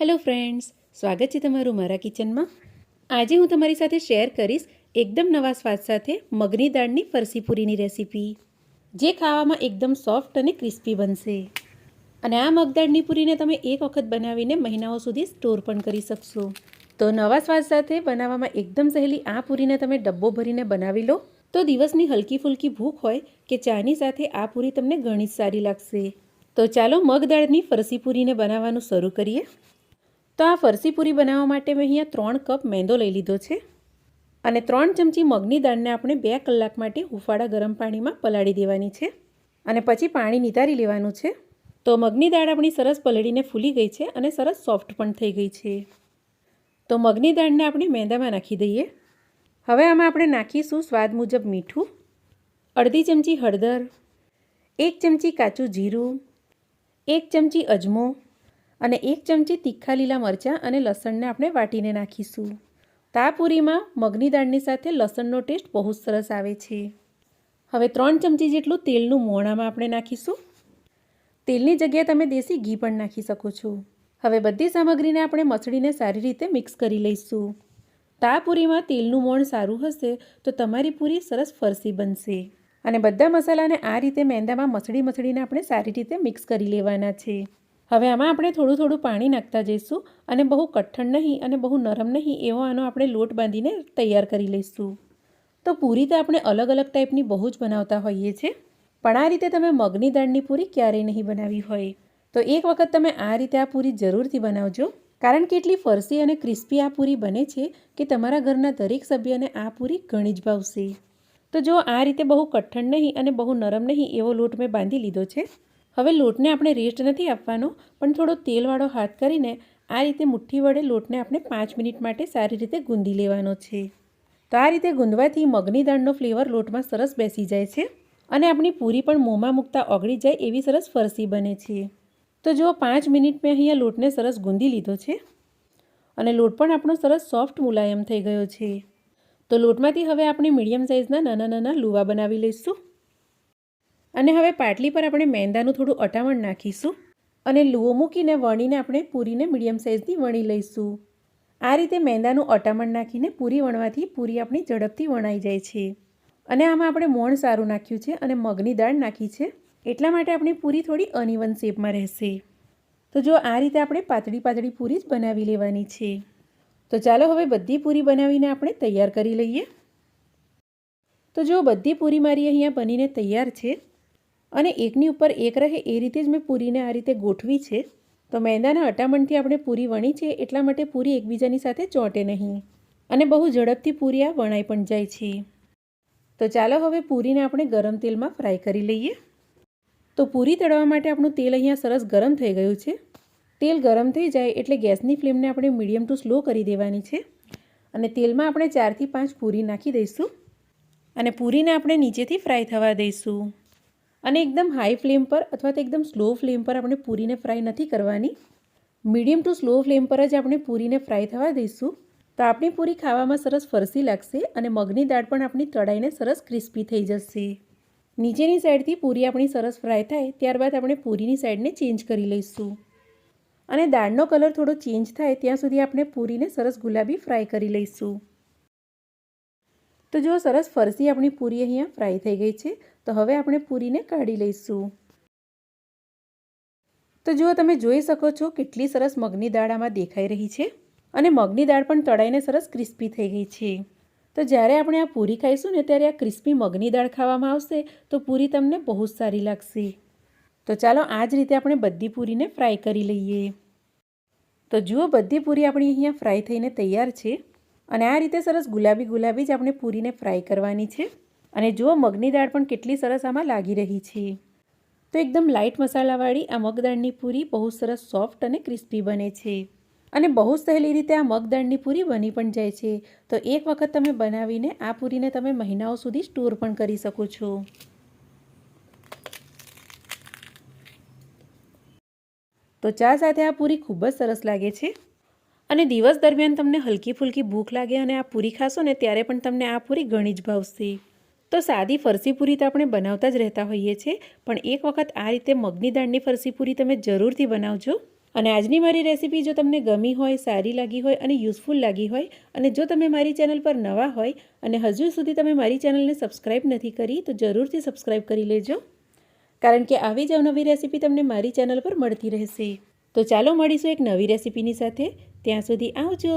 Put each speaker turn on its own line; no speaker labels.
Hello friends, સ્વાગત છે તમારું મારા કિચનમાં. આજે હું તમારી સાથે શેર કરીશ એકદમ નવા સ્વાદ સાથે મગની દાળની ફરસી પૂરીની રેસીપી, જે ખાવામાં એકદમ સોફ્ટ અને ક્રિસ્પી બનશે. અને આ મગદાળની પૂરીને તમે એક વખત બનાવીને મહિનાઓ સુધી સ્ટોર પણ કરી શકશો. તો નવા સ્વાદ સાથે બનાવવામાં એકદમ સહેલી આ પૂરીને તમે ડબ્બો ભરીને બનાવી લો. તો દિવસની હલકી ફુલકી ભૂખ હોય કે ચાની સાથે આ પૂરી તમને ઘણી જ સારી લાગશે. તો ચાલો મગદાળની ફરસી પૂરીને બનાવવાનું શરૂ કરીએ. તો આ ફરસી પૂરી બનાવવા માટે મેં અહીંયા ત્રણ કપ મેંદો લઈ લીધો છે. અને ત્રણ ચમચી મગની દાળને આપણે બે કલાક માટે હુંફાળા ગરમ પાણીમાં પલાળી દેવાની છે. અને પછી પાણી નિતારી લેવાનું છે. તો મગની દાળ આપણી સરસ પલળીને ફૂલી ગઈ છે અને સરસ સોફ્ટ પણ થઈ ગઈ છે. તો મગની દાળને આપણે મેંદામાં નાખી દઈએ. હવે આમાં આપણે નાખીશું સ્વાદ મુજબ મીઠું, અડધી ચમચી હળદર, એક ચમચી કાચું જીરું, એક ચમચી અજમો અને એક ચમચી તીખા લીલા મરચાં અને લસણને આપણે વાટીને નાખીશું. તા આ પૂરીમાં મગની દાળની સાથે લસણનો ટેસ્ટ બહુ સરસ આવે છે. હવે ત્રણ ચમચી જેટલું તેલનું મોણામાં આપણે નાખીશું. તેલની જગ્યાએ તમે દેશી ઘી પણ નાખી શકો છો. હવે બધી સામગ્રીને આપણે મસળીને સારી રીતે મિક્સ કરી લઈશું. તા આ પૂરીમાં તેલનું મોણ સારું હશે તો તમારી પૂરી સરસ ફરસી બનશે. અને બધા મસાલાને આ રીતે મેંદામાં મસળી મસળીને આપણે સારી રીતે મિક્સ કરી લેવાના છે. હવે આમાં આપણે થોડું થોડું પાણી નાખતા જઈશું અને બહુ કઠણ નહીં અને બહુ નરમ નહીં એવો આનો આપણે લોટ બાંધીને તૈયાર કરી લઈશું. તો પૂરી તો આપણે અલગ અલગ ટાઈપની બહુ જ બનાવતા હોઈએ છીએ, પણ આ રીતે તમે મગની દાળની પૂરી ક્યારેય નહીં બનાવી હોય. તો એક વખત તમે આ રીતે આ પૂરી જરૂરથી બનાવજો, કારણ કે એટલી ફરસી અને ક્રિસ્પી આ પૂરી બને છે કે તમારા ઘરના દરેક સભ્યને આ પૂરી ઘણી જ ભાવશે. તો જો આ રીતે બહુ કઠણ નહીં અને બહુ નરમ નહીં એવો લોટ મેં બાંધી લીધો છે હવે લોટને આપણે રેસ્ટ નથી આપવાનો, પણ થોડો તેલવાળો હાથ કરીને આ રીતે મુઠ્ઠી વડે લોટને આપણે પાંચ મિનિટ માટે સારી રીતે ગુંદી લેવાનો છે. તો આ રીતે ગુંદવાથી મગની દાળનો ફ્લેવર લોટમાં સરસ બેસી જાય છે અને આપણી પૂરી પણ મોંમાં મૂકતા ઓગળી જાય એવી સરસ ફરસી બને છે. તો જો પાંચ મિનિટ મેં અહીંયા લોટને સરસ ગુંદી લીધો છે અને લોટ પણ આપણો સરસ સોફ્ટ મુલાયમ થઈ ગયો છે. તો લોટમાંથી હવે આપણે મીડિયમ સાઇઝના નાના નાના લુવા બનાવી લઈશું. અને હવે પાટલી પર આપણે મેંદાનું થોડું અટામણ નાખીશું અને લુઓ મૂકીને વણીને આપણે પૂરીને મીડિયમ સાઇઝની વણી લઈશું. આ રીતે મેંદાનું અટામણ નાખીને પૂરી વણવાથી પૂરી આપણી ઝડપથી વણાઈ જાય છે. અને આમાં આપણે મોણ સારું નાખ્યું છે અને મગની દાળ નાખી છે. એટલા માટે આપણી પૂરી થોડી અનઇવન શેપમાં રહેશે. તો જો આ રીતે આપણે પાતળી પાતળી પૂરી જ બનાવી લેવાની છે. તો ચાલો હવે બધી પૂરી બનાવીને આપણે તૈયાર કરી લઈએ. તો જો બધી પૂરી મારી અહીંયા બનીને તૈયાર છે અને એકની ઉપર એક રહે એ રીતે જ મેં પૂરીને આ રીતે ગોઠવી છે. તો મેંદાના અટામણથી આપણે પૂરી વણી છે એટલા માટે પૂરી એકબીજાની સાથે ચોંટે નહીં. અને બહુ ઝડપથી પૂરી આ વણાઈ પણ જાય છે. તો ચાલો હવે પૂરીને આપણે ગરમ તેલમાં ફ્રાય કરી લઈએ. તો પૂરી તળવા માટે આપણું તેલ અહીંયા સરસ ગરમ થઈ ગયું છે. તેલ ગરમ થઈ જાય એટલે ગેસની ફ્લેમને આપણે મીડિયમ ટુ સ્લો કરી દેવાની છે. અને તેલમાં આપણે ચારથી પાંચ પૂરી નાખી દઈશું. અને પૂરીને આપણે નીચેથી ફ્રાય થવા દઈશું. અને એકદમ હાઈ ફ્લેમ પર અથવા તો એકદમ સ્લો ફ્લેમ પર આપણે પૂરીને ફ્રાય નથી કરવાની. મીડિયમ ટુ સ્લો ફ્લેમ પર જ આપણે પૂરીને ફ્રાય થવા દઈશું. તો આપણી પૂરી ખાવામાં સરસ ફરસી લાગશે અને મગની દાળ પણ આપણી તળાઈને સરસ ક્રિસ્પી થઈ જશે. નીચેની સાઈડથી પૂરી આપણી સરસ ફ્રાય થાય, ત્યારબાદ આપણે પૂરીની સાઈડને ચેન્જ કરી લઈશું. અને દાળનો કલર થોડો ચેન્જ થાય, ત્યાં સુધી આપણે પૂરીને સરસ ગુલાબી ફ્રાય કરી લઈશું. તો જો સરસ ફરસી આપણી પૂરી અહીંયા ફ્રાય થઈ ગઈ છે, તો હવે આપણે પૂરીને કાઢી લઈશું. તો જુઓ તમે જોઈ શકો છો કેટલી સરસ મગની દાળ આમાં દેખાઈ રહી છે અને મગની દાળ પણ તળાઈને સરસ ક્રિસ્પી થઈ ગઈ છે. તો જ્યારે આપણે આ પૂરી ખાઈશું ને ત્યારે આ ક્રિસ્પી મગની દાળ ખાવામાં આવશે, તો પૂરી તમને બહુ જ સારી લાગશે. તો ચાલો આ જ રીતે આપણે બધી પૂરીને ફ્રાય કરી લઈએ. તો જુઓ બધી પૂરી આપણી અહીંયા ફ્રાય થઈને તૈયાર છે. અને આ રીતે સરસ ગુલાબી ગુલાબી જ આપણે પૂરીને ફ્રાય કરવાની છે. અને જુઓ, મગની દાળ પણ કેટલી સરસ આમાં લાગી રહી છે. તો એકદમ લાઇટ મસાલાવાળી આ મગદાળની પૂરી બહુ સરસ સોફ્ટ અને ક્રિસ્પી બને છે. અને બહુ સહેલી રીતે આ મગદાળની પૂરી બની પણ જાય છે. તો એક વખત તમે બનાવીને આ પૂરીને તમે મહિનાઓ સુધી સ્ટોર પણ કરી શકો છો. તો ચા સાથે આ પૂરી ખૂબ જ સરસ લાગે છે. અને દિવસ દરમિયાન તમને હલકી ફુલકી ભૂખ લાગે અને આ પૂરી ખાશો ને ત્યારે પણ તમને આ પૂરી ઘણી જ ભાવશે. તો સાદી ફરસી પૂરી તો આપણે બનાવતા જ રહેતા હોઈએ છીએ, પણ એક વખત આ રીતે મગની દાળની ફરસી પૂરી તમે જરૂરથી બનાવજો. અને આજની મારી રેસીપી જો તમને ગમી હોય, સારી લાગી હોય અને યુઝફુલ લાગી હોય અને જો તમે મારી ચેનલ પર નવા હોય અને હજુ સુધી તમે મારી ચેનલને સબસ્ક્રાઈબ નથી કરી, તો જરૂરથી સબસ્ક્રાઈબ કરી લેજો. કારણ કે આવી જ અવનવી રેસીપી તમને મારી ચેનલ પર મળતી રહેશે. તો ચાલો મળીશું એક નવી રેસીપીની સાથે. ત્યાં સુધી આવજો.